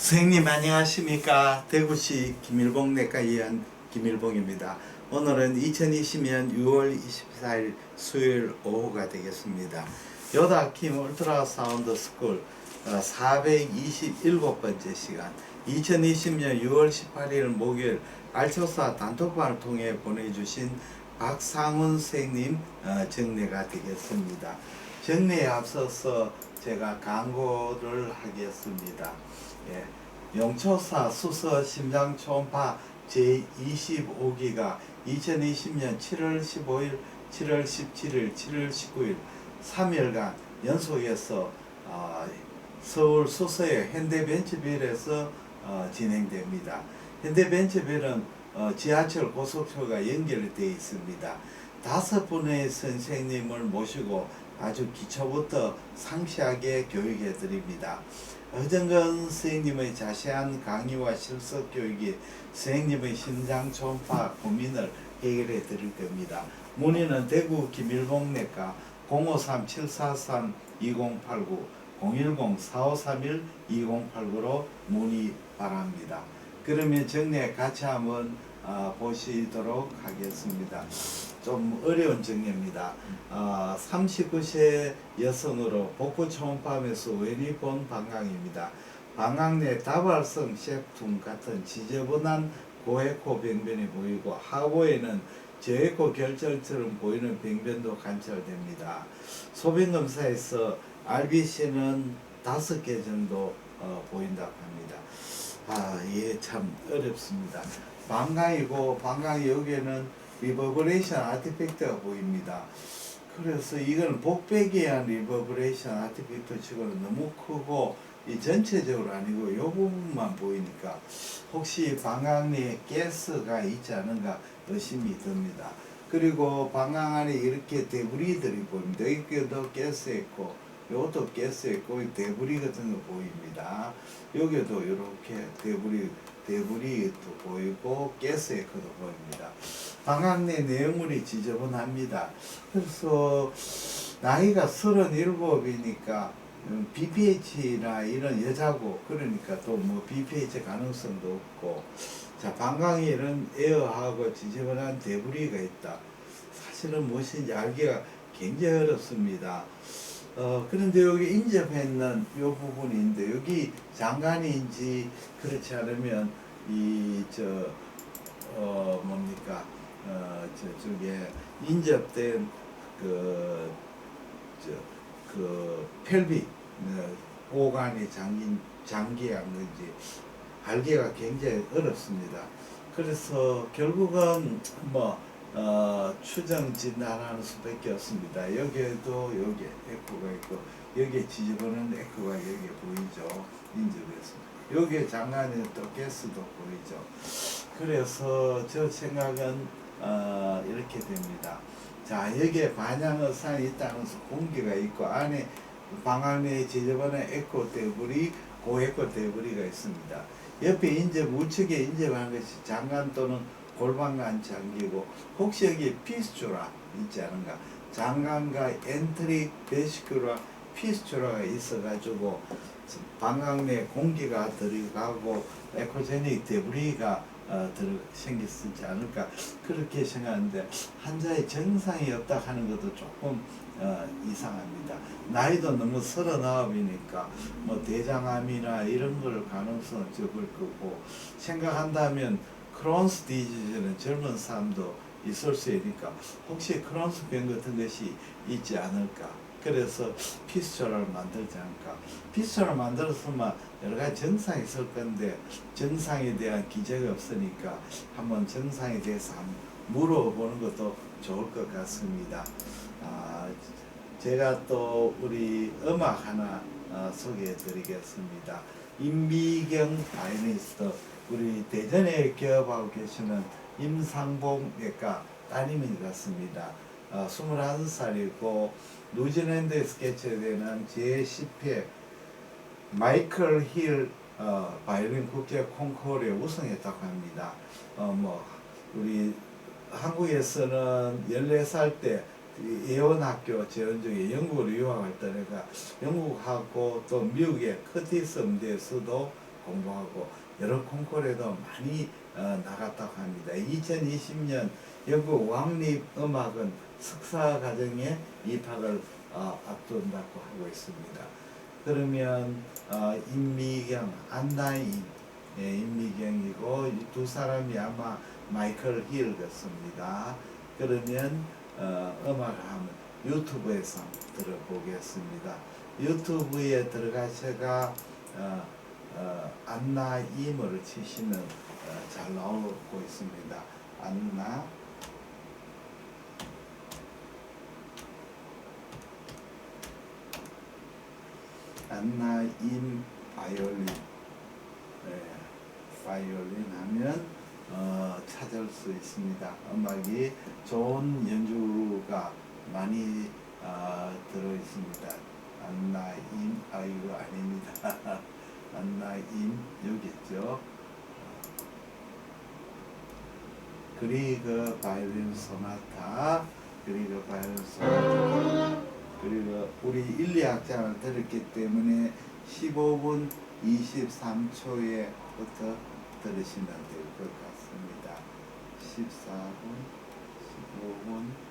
선생님 안녕하십니까? 대구시 김일봉 내과 의원 김일봉입니다. 오늘은 2020년 6월 24일 수요일 오후가 되겠습니다. 요다킴 울트라사운드 스쿨 어, 427번째 시간 2020년 6월 18일 목요일 알초사 단톡방을 통해 보내주신 박상훈 선생님 어, 정례가 되겠습니다 정례에 앞서서 제가 광고를 하겠습니다 예, 영초사 수서 심장 초음파 제25기가 2020년 7월 15일, 7월 17일, 7월 19일 3일간 연속해서 어, 서울 수서의 현대벤츠빌에서 어, 진행됩니다. 현대벤츠빌은 어, 지하철 고속철과 연결되어 있습니다. 다섯 분의 선생님을 모시고 아주 기초부터 상세하게 교육해 드립니다. 허정근 선생님의 자세한 강의와 실습 교육이 선생님의 심장 초음파 고민을 해결해 드릴 겁니다. 문의는 대구 김일봉내과 053-743-2089 010-4531-2089로 문의 바랍니다. 그러면 정례 같이 한번 어, 보시도록 하겠습니다. 좀 어려운 정례입니다. 어, 39세 여성으로 복부 초음파에서 왼이 본 방광입니다. 방광 내 다발성 셰프툼 같은 지저분한 고에코 병변이 보이고 하부에는 저에코 결절처럼 보이는 병변도 관찰됩니다. 소변 검사에서 RBC는 다섯 개 정도 어, 보인다고 합니다. 아, 예, 참 어렵습니다. 방광이고 방광 여기에는 리버브레이션 아티팩트가 보입니다. 그래서 이건 복백에 의한 리버브레이션 아티팩트 치고는 너무 크고 이 전체적으로 아니고 요 부분만 보이니까 혹시 방광 내에 가스가 있지 않은가 의심이 듭니다. 그리고 방광 안에 이렇게 데브리들이 보입니다. 여기도 가스 있고 요것도 가스 있고 데브리 같은 거 보입니다. 여기도 이렇게 데브리 데브리도 보이고 가스 에코도 보입니다. 방광 내 내용물이 지저분합니다. 그래서 나이가 37이니까 BPH나 이런 여자고 그러니까 또 뭐 BPH 가능성도 없고 자 방광에는 에어하고 지저분한 데브리가 있다. 사실은 무엇인지 알기가 굉장히 어렵습니다. 어, 그런데 여기 인접했는 이 부분인데 여기 장관인지 그렇지 않으면 이 저 어 뭡니까 어 저쪽에 인접된 그 저그 펠비 어, 오간이 장긴 장기한 건지 알기가 굉장히 어렵습니다. 그래서 결국은 뭐 어, 추정 진단하는 수밖에 없습니다. 여기에도 여기 에코가 있고 여기에 지지보는 에코가 여기 보이죠. 인접해서 여기에 장관에 또 가스도 보이죠. 그래서 저 생각은 어, 이렇게 됩니다. 자 여기에 반향의산이 있다는 수 공기가 있고 안에 방안 내에 지저분한 에코 데브리 고에코 데브리가 있습니다. 옆에 인접 우측에 인접한 것이 장관 또는 골반관 장기고 혹시 여기 피스츄라 있지 않은가 장관과 엔트리 베시큐라 피스츄라가 있어가지고 방광 내 공기가 들어가고 에코제닉 데브리가 어, 들어 생겼지 않을까 그렇게 생각하는데 환자의 정상이 없다 하는 것도 조금 어, 이상합니다. 나이도 너무 서른아홉이니까 뭐 대장암이나 이런 걸 가능성 적을 거고 생각한다면 크론스 디지즈는 젊은 사람도 있을 수 있으니까 혹시 크론스 병 같은 것이 있지 않을까 그래서 피스처를 만들지 않을까 피스처를 만들었으면 여러 가지 정상이 있을 건데 정상에 대한 기재가 없으니까 한번 정상에 대해서 한번 물어보는 것도 좋을 것 같습니다. 아, 제가 또 우리 음악 하나 어, 소개해 드리겠습니다. 임미경 바이니스트 우리 대전에 기업하고 계시는 임상봉 것 같습니다. 어, 21살이고 뉴질랜드에서 개최되는 제10회 마이클 힐 어, 바이올린 국제 콩쿠르에 우승했다고 합니다. 어, 뭐 우리 한국에서는 14살 때 예원학교 재원 중에 영국으로 유학할 때가 영국하고 또 미국의 커티스 음대에서도 공부하고 여러 콩쿠르에도 많이 어, 나갔다고 합니다. 2020년 영국 왕립 음악은 석사 과정에 입학을 어, 앞둔다고 하고 있습니다. 그러면 어, 임미경, 안나인 예, 임미경이고 이두 사람이 아마 마이클 힐 같습니다. 그러면 어, 음악을 하면 유튜브에서 들어보겠습니다. 유튜브에 들어가셔가 어, 어, 안나 임을 치시면 어, 잘 나오고 있습니다. 안나 안나 임 바이올린 네, 바이올린 하면 어, 찾을 수 있습니다. 음악이 좋은 연주가 많이 어, 들어 있습니다. 안나 임아 이거 아닙니다. 안나 임 여기 있죠. 그리그 바이올린 소나타 그리고 바이올린 소나타 그리고 우리 1, 2학장을 들었기 때문에 15분 23초에부터 들으시면 될 것 같습니다. six, seven, oh one.